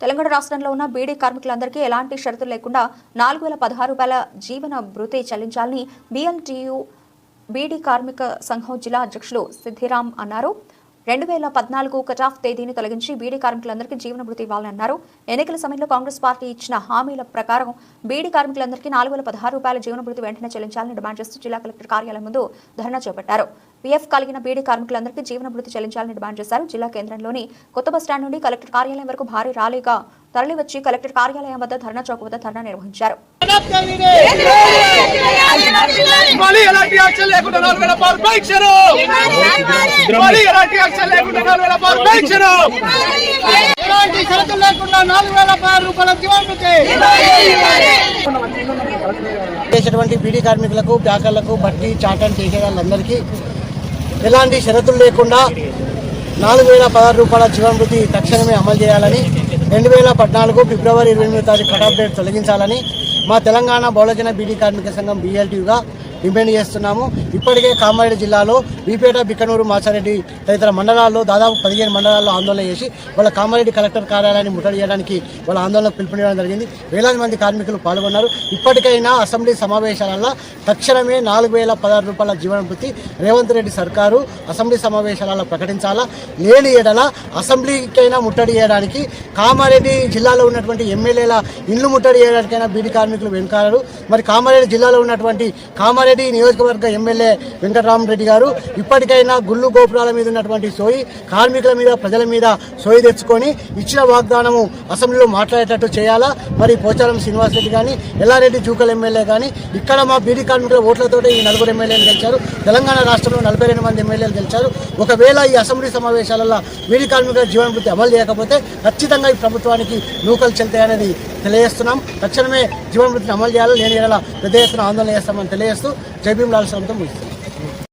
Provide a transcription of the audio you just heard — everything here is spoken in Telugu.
తెలంగాణ రాష్ట్రంలో ఉన్న బీడీ కార్మికులందరికీ ఎలాంటి షరతులు లేకుండా నాలుగు వేల పదహారు రూపాయల జీవన భృతి చెల్లించాలని బీఎల్టీయూ బీడీ కార్మిక సంఘం జిల్లా అధ్యక్షులు సిద్ధిరామ్ అన్నారు. రెండు వేల పద్నాలుగు కటాఫ్ తేదీని తొలగించి బీడీ కార్మికులందరికీ జీవన భృతి ఇవ్వాలని అన్నారు ఎన్నికల సమయంలో కాంగ్రెస్ పార్టీ ఇచ్చిన హామీల ప్రకారం బీడీ కార్మికులందరికీ నాలుగు వేల పదహారు రూపాయల జీవన భృతి వెంటనే చెల్లించాలని డిమాండ్ చేస్తూ జిల్లా కలెక్టర్ కార్యాలయం ముందు ధర్నా చేపట్టారు. పీఎఫ్ కలిగిన బీడీ కార్మికులందరికీ జీవన భృతి చెల్లించాలని డిమాండ్ చేశారు. జిల్లా కేంద్రంలోని కొత్త బస్టాండ్ నుండి కలెక్టర్ కార్యాలయం వరకు భారీ ర్యాలీగా తరలివచ్చి కలెక్టర్ కార్యాలయం వద్ద ధర్నా చౌక్ వద్ద ధర్నా నిర్వహించారు. యాక్షన్ లేకుండా నాలుగు వేల పరీక్షను ఎలాంటి యాక్షన్ లేకుండా నాలుగు వేల పరీక్షను ఎలాంటి షరతులు లేకుండా నాలుగు వేల రూపాయల జీవానికి చేసేటువంటి బీడీ కార్మికులకు బ్యాకర్లకు బట్టి చాటన్ చేసే వాళ్ళందరికీ ఎలాంటి షరతులు లేకుండా నాలుగు వేల పదహారు రూపాయల జీవనభృతి తక్షణమే అమలు చేయాలని రెండు వేల పద్నాలుగు ఫిబ్రవరి ఇరవై ఎనిమిది తారీఖు కటాఫ్ డేట్ తొలగించాలని మా తెలంగాణ బహుళజన బీడీ కార్మిక సంఘం బీఎల్టీగా డిమాండ్ చేస్తున్నాము. ఇప్పటికే కామారెడ్డి జిల్లాలో బీపేట బిక్కనూరు మాచారెడ్డి తదితర మండలాల్లో దాదాపు పదిహేను మండలాల్లో ఆందోళన చేసి వాళ్ళ కామారెడ్డి కలెక్టర్ కార్యాలయాన్ని ముట్టడి చేయడానికి వాళ్ళ ఆందోళనకు పిలుపునివ్వడం జరిగింది. వేలాది మంది కార్మికులు పాల్గొన్నారు. ఇప్పటికైనా అసెంబ్లీ సమావేశాలలో తక్షణమే నాలుగు వేల పదహారు రూపాయల జీవన వృత్తి రేవంత్ రెడ్డి సర్కారు అసెంబ్లీ సమావేశాలలో ప్రకటించాలా? లేని ఎడల అసెంబ్లీకైనా ముట్టడి చేయడానికి కామారెడ్డి జిల్లాలో ఉన్నటువంటి ఎమ్మెల్యేల ఇల్లు ముట్టడి చేయడానికైనా బీడీ కార్మికులు వెనుకాలరు మరి కామారెడ్డి జిల్లాలో ఉన్నటువంటి కామారెడ్డి నియోజకవర్గ ఎమ్మెల్యే వెంకటరామరెడ్డి గారు ఇప్పటికైనా గుళ్ళు గోపురాల మీద ఉన్నటువంటి సోయి కార్మికుల మీద ప్రజల మీద సోయి తెచ్చుకొని ఇచ్చిన వాగ్దానము అసెంబ్లీలో మాట్లాడేటట్టు చేయాలా? మరి పోచారం శ్రీనివాస్ రెడ్డి కానీ ఎల్లారెడ్డి జూకల్ ఎమ్మెల్యే కానీ ఇక్కడ మా బీడీ కార్మికుల ఓట్లతో ఈ నలుగురు ఎమ్మెల్యేలు గెలిచారు. తెలంగాణ రాష్ట్రంలో నలభై రెండు మంది ఎమ్మెల్యేలు గెలిచారు. ఒకవేళ ఈ అసెంబ్లీ సమావేశాలలో బీడీ కార్మికుల జీవనభృతి అమలు చేయకపోతే ఖచ్చితంగా ఈ ప్రభుత్వానికి నూకలు చెల్తాయనేది తెలియజేస్తున్నాం. తక్షణమే జీవనభృతిని అమలు చేయాలి నేను ఇలా పెద్ద ఎత్తున ఆందోళన చేస్తామని తెలియజేస్తూ జైభీం లాల్ శ్రమంతో ముగిస్తున్నాం